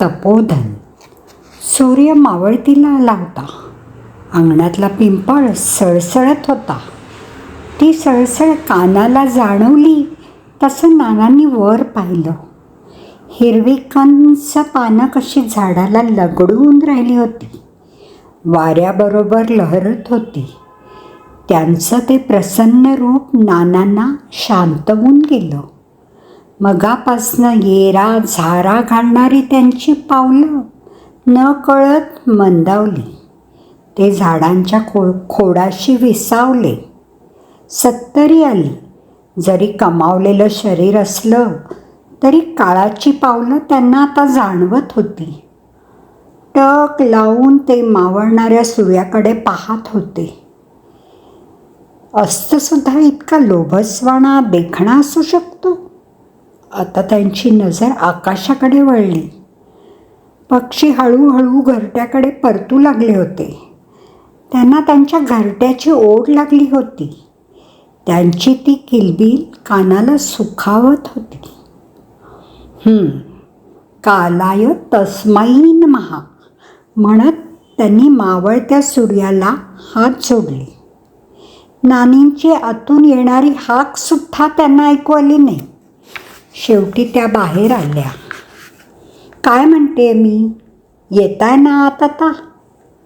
तपोधन. सूर्य मावळतीला आला होता अंगणातला पिंपळ सळसळत होता. ती सळसळ कानाला जाणवली तसं नानांनी वर पाहिलं. हिरवी कंस पानं कशी झाडाला लगडून राहिली होती. वाऱ्याबरोबर लहरत होती. त्यांचं ते प्रसन्न रूप नानांना शांतवून गेलं. मगापासनं येरा झारा घालणारी त्यांची पावलं न कळत मंदावली. ते झाडांच्या खो खोडाशी विसावले. सत्तरी आली. जरी कमावलेलं शरीर असलं तरी काळाची पावलं त्यांना आता जाणवत होती. टक लावून ते मावळणाऱ्या सूर्याकडे पाहत होते. अस्तसुद्धा इतका लोभसवाणा देखणा असू शकतो? आता त्यांची नजर आकाशाकडे वळली. पक्षी हळूहळू घरट्याकडे परतू लागले होते. त्यांना त्यांच्या घरट्याची ओढ लागली होती. त्यांची ती किलबिल कानाला सुखावत होती. कालाय तस्माईन महा म्हणत त्यांनी मावळत्या सूर्याला हात जोडले. नानींची आतून येणारी हाकसुद्धा त्यांना ऐकू आली नाही. शेवटी त्या बाहेर आल्या. काय म्हणते मी? येताय ना आता आता?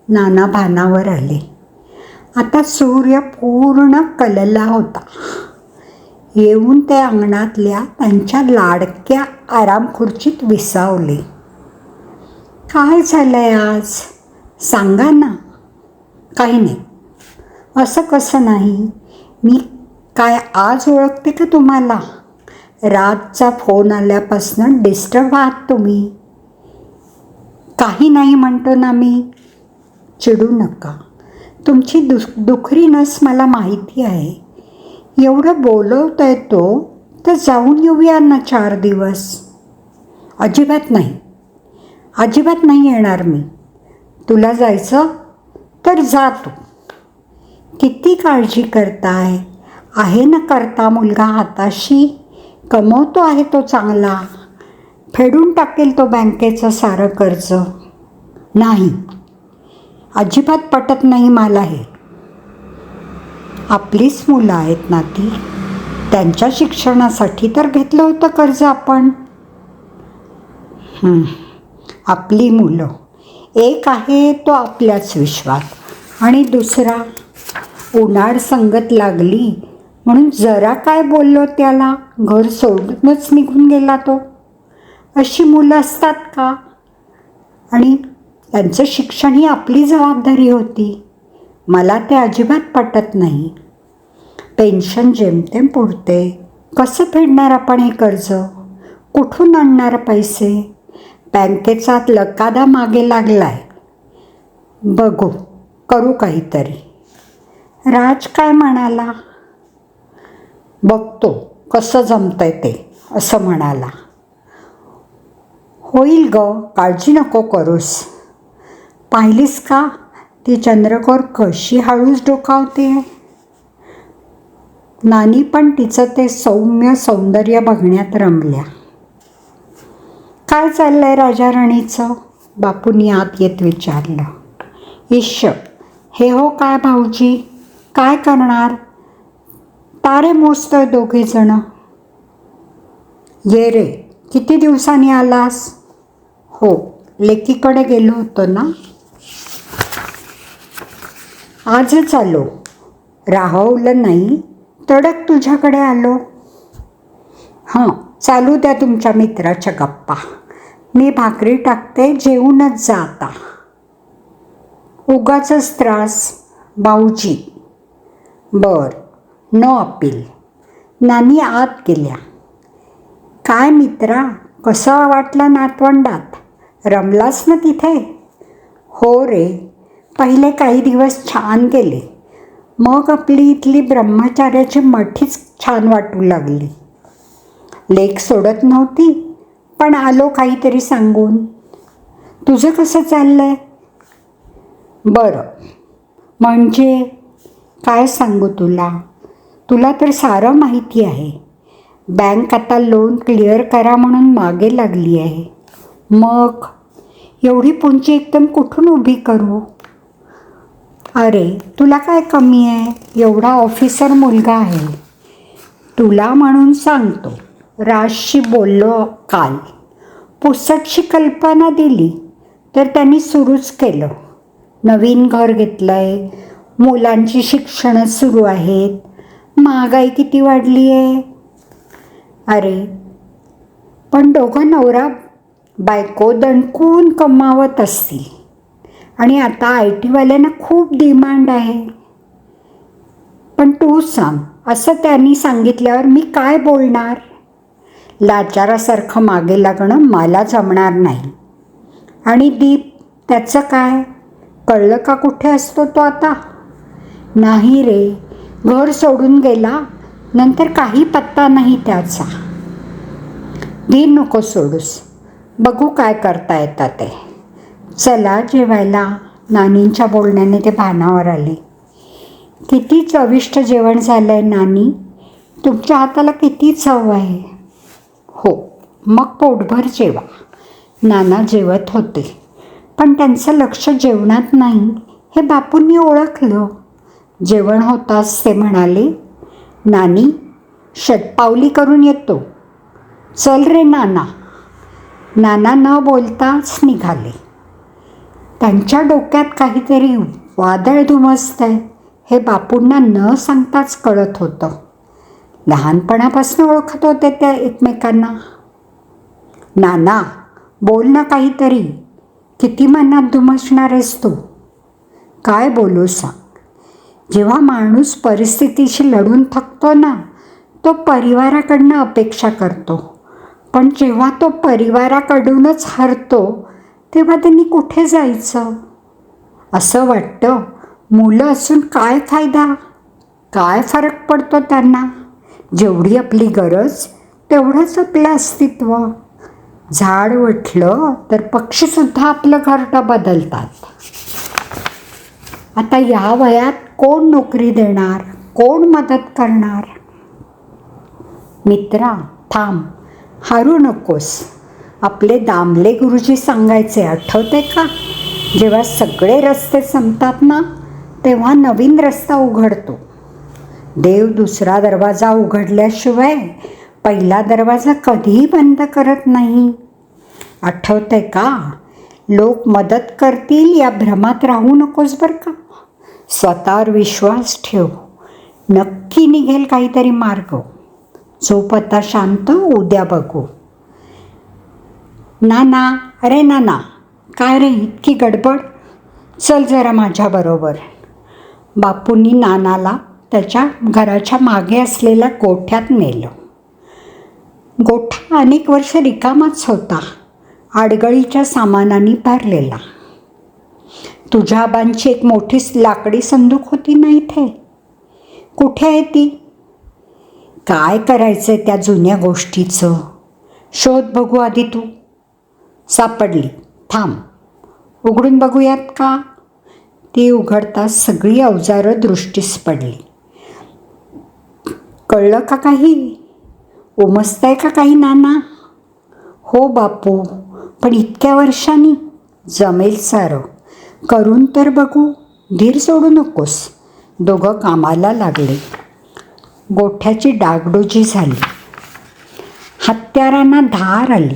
नाना भानावर आले. आता सूर्य पूर्ण कलला होता. येऊन ते अंगणातल्या त्यांच्या लाडक्या आराम खुर्चीत विसावले. काय झालंय आज? सांगा ना. काही नाही. असं कसं नाही? मी काय आज ओळखते का तुम्हाला? रातचा फोन आल्यापासनं डिस्टर्ब आहात तुम्ही. काही नाही म्हणतो ना मी. चिडू नका. तुमची दु दुखरी नस मला माहिती आहे. एवढं बोलवतोय तो तर जाऊन येऊया ना चार दिवस. अजिबात नाही. अजिबात नाही येणार मी. तुला जायचं? तर जा तू. किती काळजी करताय? आहे ना करता मुलगा हाताशी? कमवतो आहे तो चांगला. फेडून टाकेल तो बँकेचं सारं कर्ज. नाही. अजिबात पटत नाही मला हे. आपलीच मुलं आहेत ना ती त्यांच्या शिक्षणासाठी तर घेतलं होतं कर्ज आपण. आपली मुलं. एक आहे तो आपल्याच विश्वात. आणि दुसरा उन्हाळ संगत लागली म्हणून जरा काय बोललो त्याला घर सोडूनच निघून गेला तो. अशी मुलं असतात का? आणि त्यांचं शिक्षण ही आपली जबाबदारी होती. मला ते अजिबात पटत नाही. पेन्शन जेमतेम पुरते. कसं फेडणार आपण हे कर्ज? कुठून आणणार पैसे? बँकेचा लकादा मागे लागलाय. बघू करू काहीतरी. राज काय म्हणाला? बघतो कसं जमतंय ते असं म्हणाला. होईल ग काळजी नको करूस. पाहिलीस का ती चंद्रकोर कशी हळूच डोकावते? नानी पण तिचं ते सौम्य सौंदर्य बघण्यात रमल्या. काय चाललंय राजा राणीचं? बापूंनी आत येत विचारलं. ईश हे हो काय भाऊजी? काय करणार? तारे मोजतोय दोघीजण ये रे किती दिवसांनी आलास? हो लेकीकडे गेलो होतो ना? आजच आलो. राहवलं नाही तडक तुझ्याकडे आलो. हां चालू द्या तुमच्या मित्राच्या गप्पा. मी भाकरी टाकते जेवूनच जा आता. उगाचच त्रास भाऊजी. बर. No appeal. नानी आत गेल्या. काय मित्रा कसं वाटलं नातवंडात? रमलास ना तिथे? हो रे पहिले काही दिवस छान गेले. मग आपली इथली ब्रह्मचार्याची मठीच छान वाटू लागली. लेख सोडत नव्हती पण आलो काहीतरी सांगून. तुझं कसं चाललंय? बरं. म्हणजे काय सांगू तुला? तुला तर सारं माहिती आहे. बँक आता लोन क्लिअर करा म्हणून मागे लागली आहे. मग? एवढी पुंची एकदम कुठून उभी करू? अरे तुला काय कमी आहे? एवढा ऑफिसर मुलगा आहे. तुला म्हणून सांगतो. राजशी बोललो काल. पुसटशी कल्पना दिली तर त्यांनी सुरूच केलं. नवीन घर घेतलं आहे मुलांची शिक्षणं सुरू आहेत. महागाई किती वाढली आहे अरे पण दोघं नवरा बायको दणकून कमावत असतील. आणि आता आय टीवाल्यांना खूप डिमांड आहे. पण तू सांग असं त्यांनी सांगितल्यावर मी काय बोलणार? लाचारासारखं मागे लागणं मला जमणार नाही. आणि दीप त्याचं काय? कळलं का कुठे असतो तो आता? नाही रे. घर सोडून गेला नंतर काही पत्ता नाही त्याचा. धीर नको सोडूस. बघू काय करता येतं ते. चला जेवायला. नानींच्या बोलण्याने ते भानावर आले. किती चविष्ट जेवण झालं आहे नानी. तुमच्या हाताला किती चव आहे. हो मग पोटभर जेवा. नाना जेवत होते. पण त्यांचं लक्ष जेवणात नाही हे बापूंनी ओळखलं. जेवण होताच ते म्हणाले नानी शतपावली करून येतो. चल रे नाना. नाना न बोलताच निघाले. त्यांच्या डोक्यात काहीतरी वादळ धुमसतंय हे बापूंना न सांगताच कळत होतं. लहानपणापासून ओळखत होते त्या एकमेकांना. नाना बोल ना काहीतरी. किती मनात धुमसणार आहेस तू? काय बोलू सांग जेव्हा माणूस परिस्थितीशी लढून थकतो ना तो परिवाराकडनं अपेक्षा करतो. पण जेव्हा तो परिवाराकडूनच हरतो तेव्हा त्यांनी कुठे जायचं? असं वाटतं मुलं असून काय फायदा? काय फरक पडतो त्यांना? जेवढी आपली गरज तेवढंच आपलं अस्तित्व. झाड वटलं तर पक्षीसुद्धा आपलं घरटं बदलतात. आता या वयात कोण नोकरी देणार? कोण मदत करणार? मित्रा थांब. हारू नकोस. आपले दामले गुरुजी सांगायचे आठवते का? जेव्हा सगळे रस्ते संपतात ना तेव्हा नवीन रस्ता उघडतो. देव दुसरा दरवाजा उघडल्याशिवाय पहिला दरवाजा कधीही बंद करत नाही. आठवतंय का? लोक मदत करतील या भ्रमात राहू नकोस बरं का? स्वतःवर विश्वास ठेव. नक्की निघेल काहीतरी मार्ग. झोप आता शांत उद्या बघू. नाना अरे नाना काय रे इतकी गडबड? चल जरा माझ्याबरोबर बापूंनी नानाला त्याच्या घराच्या मागे असलेल्या गोठ्यात नेलं. गोठा अनेक वर्ष रिकामाच होता. आडगळीच्या सामानाने भरलेला. तुझ्या आबांची एक मोठीच लाकडी संदूक होती ना इथे? कुठे आहे ती? काय करायचं त्या जुन्या गोष्टीचं? शोध बघू आधी तू. सापडली. थांब. उघडून बघूयात का? ती उघडताच सगळी अवजारं दृष्टीस पडली. कळलं का काही? उमसतंय का काही नाना? हो बापू पण इतक्या वर्षांनी जमेल सारं. करून तर बघू. धीर सोडू नकोस. दोघं कामाला लागले. गोठ्याची डागडोजी झाली. हत्यारांना धार आली.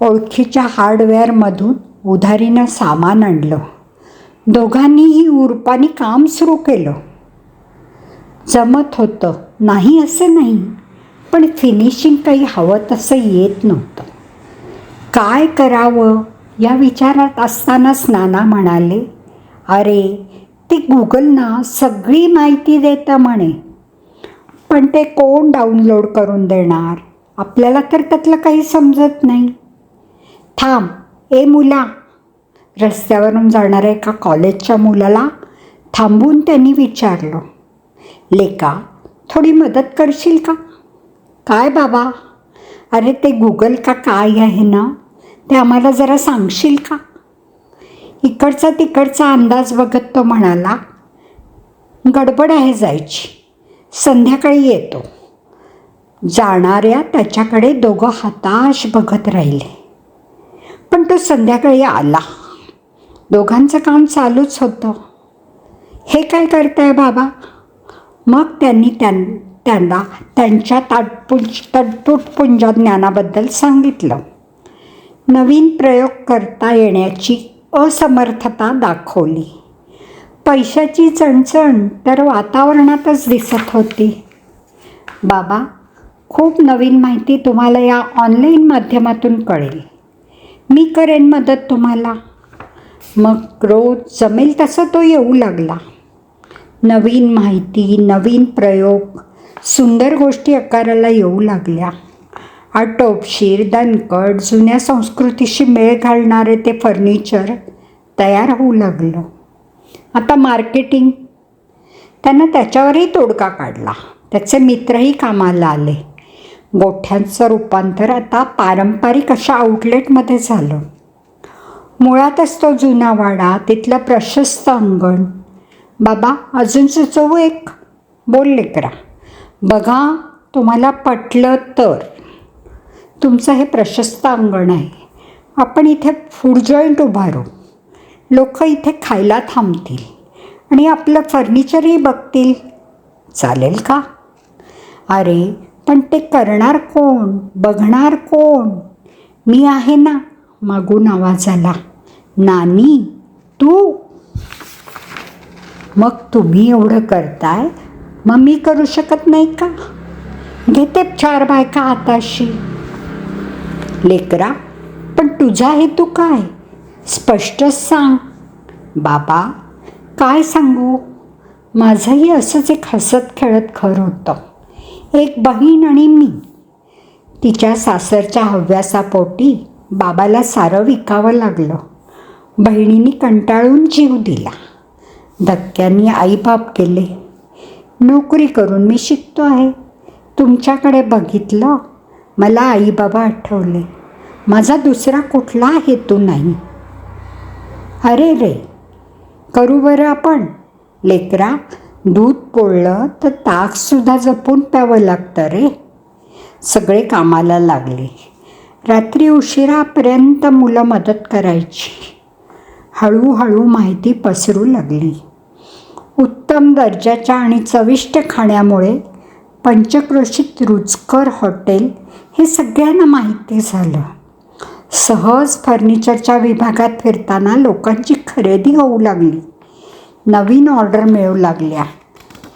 ओळखीच्या हार्डवेअरमधून उधारीनं सामान आणलं. दोघांनीही उरपानी काम सुरू केलं. जमत होतं नाही असं नाही पण फिनिशिंग काही हवं तसं येत नव्हतं. काय करावं? या विचारात असतानाच नाना म्हणाले अरे ते गुगलना सगळी माहिती देतं म्हणे. पण ते कोण डाउनलोड करून देणार? आपल्याला तर त्यातलं काही समजत नाही. थांब ए मुला. रस्त्यावरून जाणाऱ्या एका कॉलेजच्या मुलाला थांबून त्यांनी विचारलं लेका थोडी मदत करशील का? काय बाबा? अरे ते गुगल का काय आहे ना? ते आम्हाला जरा सांगशील का? इकडचा तिकडचा अंदाज बघत तो म्हणाला गडबड आहे जायची. संध्याकाळी येतो. जाणाऱ्या त्याच्याकडे दोघं हताश बघत राहिले. पण तो संध्याकाळी आला. दोघांचं काम चालूच होतं. हे काय करताय बाबा? मग त्यांनी त्यां त्यांना त्यांच्या ताटपुंज तटपुटपुंज ज्ञानाबद्दल सांगितलं. नवीन प्रयोग करता येण्याची असमर्थता दाखवली. पैशाची चणचण तर वातावरणातच दिसत होती. बाबा खूप नवीन माहिती तुम्हाला या ऑनलाईन माध्यमातून कळेल. मी करेन मदत तुम्हाला. मग रोज जमेल तसा तो येऊ लागला. नवीन माहिती नवीन प्रयोग सुंदर गोष्टी आकाराला येऊ लागल्या. आटोपशीर दणकट जुन्या संस्कृतीशी मेळ घालणारे ते फर्निचर तयार होऊ लागलं. आता मार्केटिंग. त्यानं त्याच्यावरही तोडगा काढला. त्याचे मित्रही कामाला आले. गोठ्यांचं रूपांतर आता पारंपरिक अशा आउटलेटमध्ये झालं. मुळातच तो जुना वाडा तिथलं प्रशस्त अंगण. बाबा अजून सुचवू एक? बोलले करा. बघा तुम्हाला पटलं तर. तुमचं हे प्रशस्त अंगण आहे. आपण इथे फूड जॉईंट उभारू. लोक इथे खायला थांबतील. आणि आपलं फर्निचरही बघतील. चालेल का? अरे पण ते करणार कोण? बघणार कोण? मी आहे ना? मागून आवाज आला. नानी तू? मग तुम्ही एवढं करताय? मग मी करू शकत नाही का? घेते चार बायका हाताशी लेकरा पण तुझा हेतू काय? स्पष्टच सांग. बाबा काय सांगू? माझंही असंच एक हसत खेळत घर होतं. एक बहीण आणि मी. तिच्या सासरच्या हव्यासापोटी बाबाला सारं विकावं लागलं. बहिणीने कंटाळून जीव दिला. धक्क्यांनी आईबाप केले नोकरी करून मी शिकतो आहे. तुमच्याकडे बघितलं मला आई बाबा आठवले. माझा दुसरा कुठला हेतू नाही. अरे रे करू बरं आपण. लेकरा दूध पोळलं तर ताकसुद्धा जपून प्यावं लागतं रे. सगळे कामाला लागले. रात्री उशिरापर्यंत मुलं मदत करायची. हळूहळू माहिती पसरू लागली. उत्तम दर्जाच्या आणि चविष्ट खाण्यामुळे पंचक्रोशीत रुचकर हॉटेल हे सगळ्यांना माहिती झालं. सहज फर्निचरच्या विभागात फिरताना लोकांची खरेदी होऊ लागली. नवीन ऑर्डर मिळू लागल्या.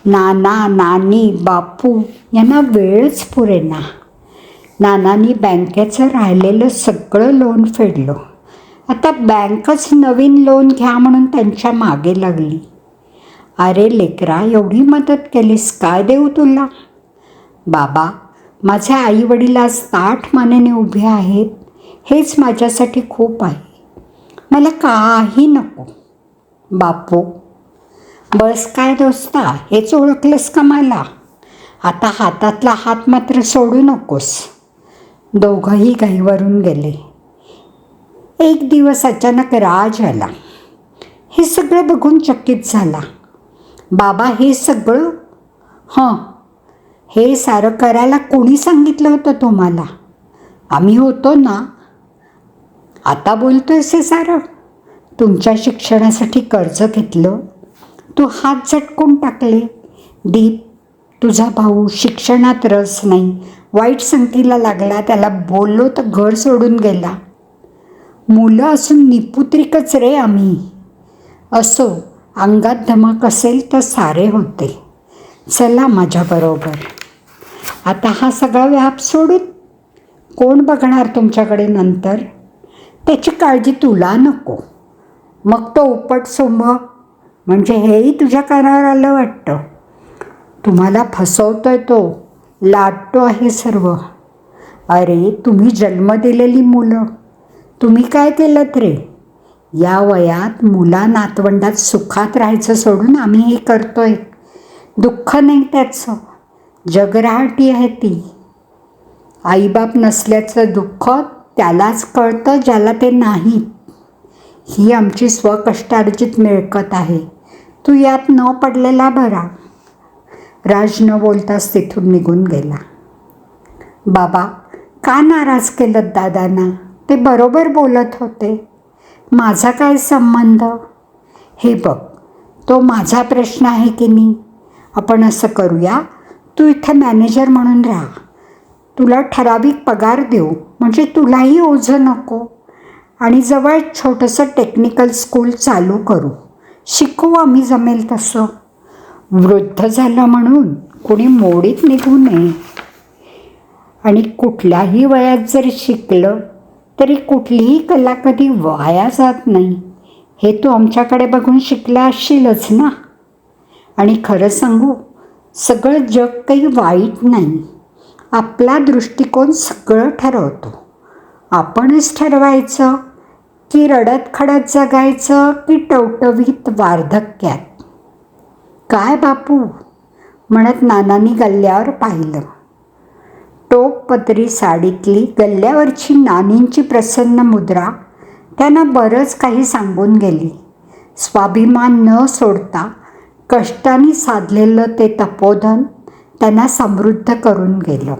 नाना नानी बापू यांना वेळच पुरेना. नानांनी बँकेचं राहिलेलं सगळं लोन फेडलं. आता बँकच नवीन लोन घ्या म्हणून त्यांच्या मागे लागली. अरे लेकरा एवढी मदत केलीस काय देऊ तुला? बाबा माझ्या आईवडील आज ताठ मानेने उभे आहेत हेच माझ्यासाठी खूप आहे. मला काही नको. बापू बस काय दोस्ता हेच ओळखलंस का मला? आता हातातला हात मात्र सोडू नकोस. दोघंही घाईवरून गेले. एक दिवस अचानक राज आला. हे सगळं बघून चकित झाला. बाबा हे सगळं? हां हे सारं करायला कोणी सांगितलं होतं तुम्हाला? आम्ही होतो ना. आता बोलतोयस हे सारं. तुमच्या शिक्षणासाठी कर्ज घेतलं. तू हात झटकून टाकले. दीप तुझा भाऊ शिक्षणात रस नाही. वाईट संगतीला लागला. त्याला बोललो तर घर सोडून गेला. मुलं असून निपुत्रिकच रे आम्ही. असो अंगात धमक असेल तर सारे होते. चला माझ्याबरोबर. आता हा सगळा व्याप सोडून कोण बघणार तुमच्याकडे नंतर? त्याची काळजी तुला नको. मग तो उपट सोंभ म्हणजे हेही तुझ्या कानावर आलं वाटतं. तुम्हाला फसवतोय तो. लाटतो आहे सर्व. अरे तुम्ही जन्म दिलेली मुलं. तुम्ही काय केलं रे? या वयात मुला नातवंडात सुखात राहायचं सोडून आम्ही हे करतोय. दुःख नाही त्याचं. जगराहटी आहे ती. आईबाप नसल्याचं दुःख त्यालाच कळतं ज्याला ते नाही ही आमची स्वकष्टार्जित मिळकत आहे. तू यात न पडलेला भरा. राज न बोलताच तिथून निघून गेला. बाबा का नाराज केलं दादांना? ते बरोबर बोलत होते. माझा काय संबंध? हे बघ तो माझा प्रश्न आहे की नाही? आपण असं करूया? तू इथं मॅनेजर म्हणून राहा. तुला ठराविक पगार देऊ. म्हणजे तुलाही ओझं नको. आणि जवळ छोटंसं टेक्निकल स्कूल चालू करू. शिकू आम्ही जमेल तसं. वृद्ध झालं म्हणून कोणी मोडीत निघू नये. आणि कुठल्याही वयात जरी शिकलं तरी कुठलीही कला कधी वाया जात नाही. हे तू आमच्याकडे बघून शिकला असशीलच ना? आणि खरं सांगू सगळं जग काही वाईट नाही. आपला दृष्टिकोन सगळं ठरवतो. आपणच ठरवायचं की रडत खडत जगायचं की टवटवीत वार्धक्यात. काय बापू? म्हणत नानांनी गल्ल्यावर पाहिलं. टोकपदरी साडीतली गल्ल्यावरची नानींची प्रसन्न मुद्रा त्यांना बरंच काही सांगून गेली. स्वाभिमान न सोडता कष्टाने साधलेलं ते तपोधन त्यांना समृद्ध करून गेलं.